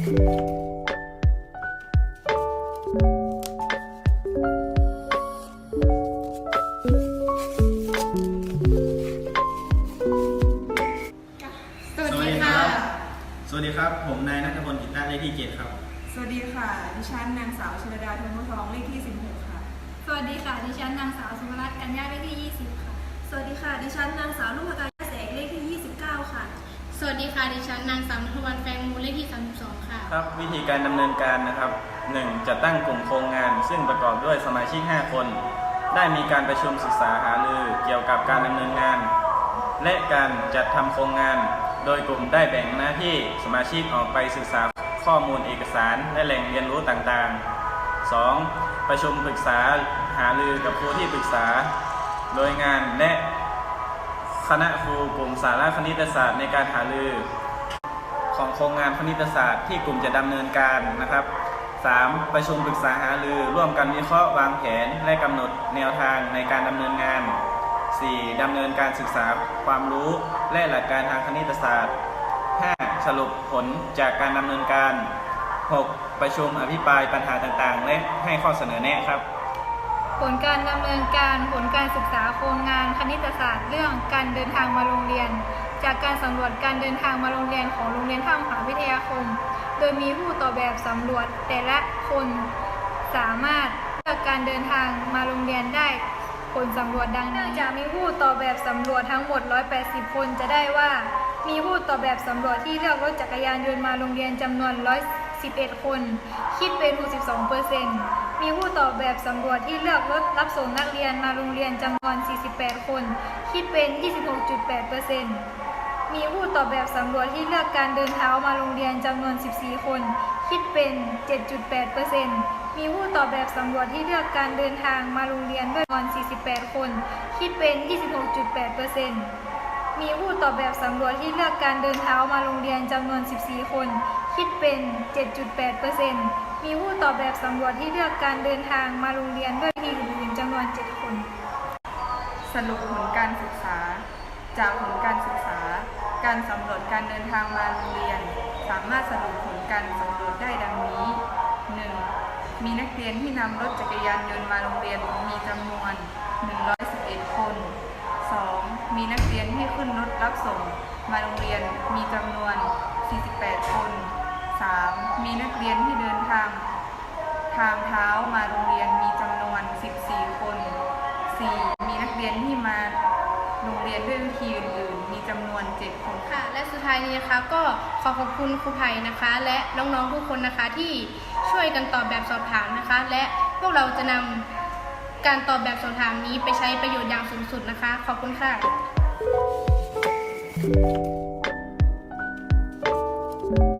สวัสดีค่ะ สวัสดีครับ ผมนายนัทพลกิตนาเลขที่เจ็ดครับ สวัสดีค่ะ ดิฉันนางสาวชลดาธนทองเลขที่ 16 ค่ะ สวัสดีค่ะ ดิฉันนางสาวสุภรัตน์กัญญาเลขที่ 20 ค่ะ สวัสดีค่ะ ดิฉันนางสาวลูกพกายแสงเลขที่ 29 ค่ะ สวัสดีค่ะ ดิฉันนางสาวนัทวันแฟงมูลเลขที่32 ครับวิธีการดำเนินการนะครับ 1. จัดตั้งกลุ่มโครงงาน ซึ่งประกอบด้วยสมาชิก 5 คน ได้มีการประชุมศึกษาหารือเกี่ยวกับการดำเนินงาน และการจัดทำโครงงาน โดยกลุ่มได้แบ่งหน้าที่สมาชิกออกไปศึกษาข้อมูลเอกสารและแหล่งเรียนรู้ต่างๆ 2. ประชุมปรึกษาหารือกับครูที่ปรึกษา โดยงานและคณะครูกลุ่มสาระคณิตศาสตร์ในการหารือ ของโครงงานคณิตศาสตร์ที่กลุ่มจะดำเนินการนะครับ 3. ประชุมปรึกษาหารือร่วมกันวิเคราะห์วางแผนและกำหนดแนวทางในการดำเนินงาน 4. ดำเนินการศึกษาความรู้และหลักการทางคณิตศาสตร์ 5. สรุปผลจากการดำเนินการ 6. ประชุมอภิปรายปัญหาต่างๆ และให้ข้อเสนอแนะครับ ผลการดำเนินการผลการศึกษาโครงงานคณิตศาสตร์ เรื่องการเดินทางมาโรงเรียน จากการสำรวจการเดินทางมาโรงเรียนของโรงเรียนท่ามหาวิทยาคม โดยมีผู้ต่อแบบสำรวจแต่ละคนสามารถเลือกการเดินทางมาโรงเรียนได้ผลสำรวจดังนี้จากมีผู้ต่อแบบสำรวจทั้งหมด 180 คนจะได้ว่า มีผู้ต่อแบบสำรวจที่เลือกรถจักรยานยนต์มาโรงเรียนจำนวน 111 คน คิดเป็น 62เปอร์เมีผู้ตอบแบบสำรวจที่เลือกรถรับส่งนักเรียนมาโรงเรียนจำนวน 48 คน คิดเป็น 26.8เปอร์เซ็นต์มีผู้ตอบแบบสำรวจที่เลือกการเดินเท้ามาโรงเรียนจำนวน 14 คน คิดเป็น 7.8เปอร์เซ็นต์มีผู้ตอบแบบสำรวจที่เลือกการเดินทางมาโรงเรียนด้วยจำนวน 48 คน คิดเป็น 26.8เปอร์เซ็นต์มีผู้ตอบแบบสำรวจที่เลือกการเดินเท้ามาโรงเรียนจำนวน 14 คน คิดเป็น 7.8% มีผู้ตอบแบบสำรวจที่เลือกการเดินทางมาโรงเรียนด้วยวิธีอื่นๆจำนวน 7 คน สรุปผลการศึกษา จากผลการศึกษา การสำรวจการเดินทางมาโรงเรียน สามารถสรุปผลการสำรวจได้ดังนี้ 1. มีนักเรียนที่นำรถจักรยานยนต์มาโรงเรียนมีจำนวน 111 คน 2. มีนักเรียนที่ขึ้นรถรับส่งมาโรงเรียนมีจำนวน 48 คน 3. มีนักเรียนที่ ทางเท้ามาโรงเรียนมีจำนวน 14 คน 4. มีนักเรียนที่มาโรงเรียนด้วยวิธีอื่นๆมีจำนวน 7 คนค่ะ และสุดท้ายนี้นะคะก็ขอขอบคุณครูไผ่นะคะ และน้องๆทุกคนนะคะที่ช่วยกันตอบแบบสอบถามนะคะ และพวกเราจะนำการตอบแบบสอบถามนี้ไปใช้ประโยชน์อย่างสูงสุดนะคะ ขอบคุณค่ะ